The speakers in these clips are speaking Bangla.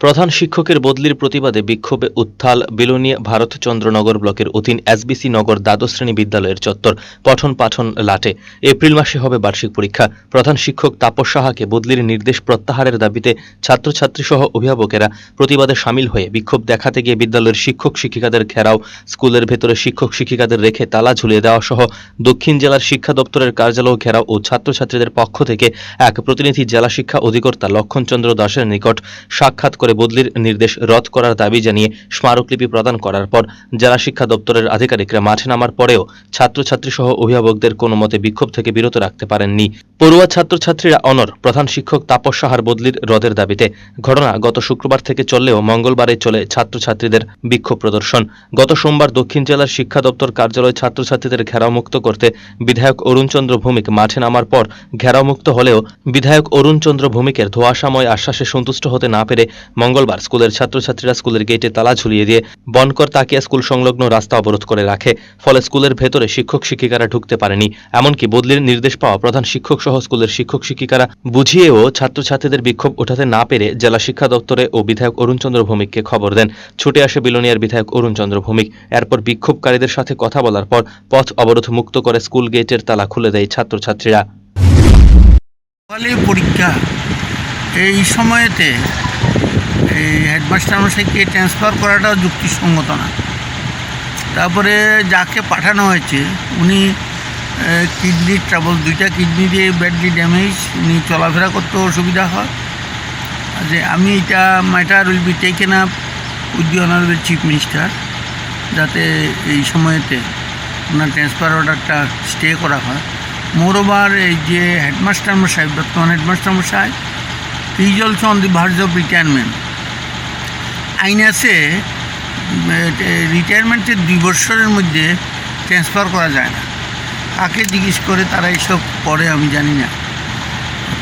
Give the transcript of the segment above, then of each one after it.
প্রধান শিক্ষকের বদলির প্রতিবাদে বিক্ষোভে উত্থাল বিলোনিয়া ভারতচন্দ্রনগর ব্লকের অধীন এসবিসি নগর দ্বাদশ শ্রেণি বিদ্যালয়ের চত্বর পঠন পাঠন লাটে। এপ্রিল মাসে হবে বার্ষিক পরীক্ষা। প্রধান শিক্ষক তাপস সাহাকে বদলির নির্দেশ প্রত্যাহারের দাবিতে ছাত্রছাত্রী সহ অভিভাবকেরা প্রতিবাদে সামিল হয়ে বিক্ষোভ দেখাতে গিয়ে বিদ্যালয়ের শিক্ষক শিক্ষিকাদের ঘেরাও, স্কুলের ভেতরে শিক্ষক শিক্ষিকাদের রেখে তালা ঝুলিয়ে দেওয়া সহ দক্ষিণ জেলার শিক্ষা দপ্তরের কার্যালয় ঘেরাও ও ছাত্রছাত্রীদের পক্ষ থেকে এক প্রতিনিধি জেলা শিক্ষা অধিকর্তা লক্ষণচন্দ্র দাসের নিকট সাক্ষাৎ করে বদলির নির্দেশ রদ করার দাবি জানিয়ে স্মারকলিপি প্রদান করার পর জেলা শিক্ষা দপ্তরের আধিকারিকরা মাঠে নামার পরেও ছাত্রছাত্রী সহ অভিভাবকদের কোনো মতে বিক্ষোভ থেকে বিরত রাখতে পারেননি। পড়ুয়া ছাত্রছাত্রীরা অনর, প্রধান শিক্ষক তাপস সাহার বদলির রদের দাবিতে ঘটনা গত শুক্রবার থেকে চললেও মঙ্গলবারে চলে ছাত্রছাত্রীদের বিক্ষোভ প্রদর্শন। গত সোমবার দক্ষিণ জেলার শিক্ষা দপ্তর কার্যালয় ছাত্রছাত্রীদের ঘেরাওমুক্ত করতে বিধায়ক অরুণচন্দ্র ভৌমিক মাঠে নামার পর ঘেরাওমুক্ত হলেও বিধায়ক অরুণচন্দ্র ভৌমিকের ধোয়াশাময় আশ্বাসে সন্তুষ্ট হতে না পেরে মঙ্গলবার স্কুলের ছাত্রছাত্রীরা স্কুলের গেটে তালা ঝুলিয়ে দিয়ে বনকর তাকিয়া স্কুল সংলগ্ন রাস্তা অবরোধ করে রাখে। ফলে স্কুলের ভেতরে শিক্ষক শিক্ষিকারা ঢুকতে পারেনি। এমনকি বদলির নির্দেশ পাওয়া প্রধান শিক্ষক সহ স্কুলের শিক্ষক শিক্ষিকারা বুঝিয়েও ছাত্রছাত্রীদের বিক্ষোভ ওঠাতে না পেরে জেলা শিক্ষা দপ্তরে ও বিধায়ক অরুণচন্দ্র ভৌমিককে খবর দেন। ছুটে আসে বিলোনিয়ার বিধায়ক অরুণচন্দ্র ভৌমিক। এরপর বিক্ষোভকারীদের সাথে কথা বলার পর পথ অবরোধ মুক্ত করে স্কুল গেটের তালা খুলে দেয় ছাত্রছাত্রীরা। পরীক্ষা। এই সময়তে হেডমাস্টার মশাইকে ট্রান্সফার করাটাও যুক্তিসঙ্গত না। তারপরে যাকে পাঠানো হয়েছে, উনি কিডনি ট্রাবল দুইটা কিডনি দিয়ে ব্যাডলি ড্যামেজ উনি চলাফেরা করতে অসুবিধা হয়। যে আমি এটা matter will be taken up with the honourable chief minister যাতে এই সময়তে ওনার ট্রান্সফার অর্ডারটা স্টে করা হয়। মোরওভার এই যে হেডমাস্টার মশাই, বর্তমান হেডমাস্টার মশাই is also on the verge of retirement আইন আছে রিটায়ারমেন্টের দুই বছরের মধ্যে ট্রান্সফার করা যায় না। কাকে জিজ্ঞেস করে তারা এইসব করে আমি জানি না।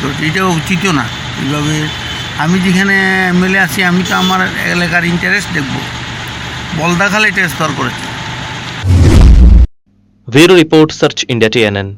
তো এটা উচিতও না। এইভাবে আমি যেখানে এমএলএ আছি, আমি তো আমার এলাকার ইন্টারেস্ট দেখব। বলদা খালে ট্রান্সফার করেছে। Bureau report, search India TNN.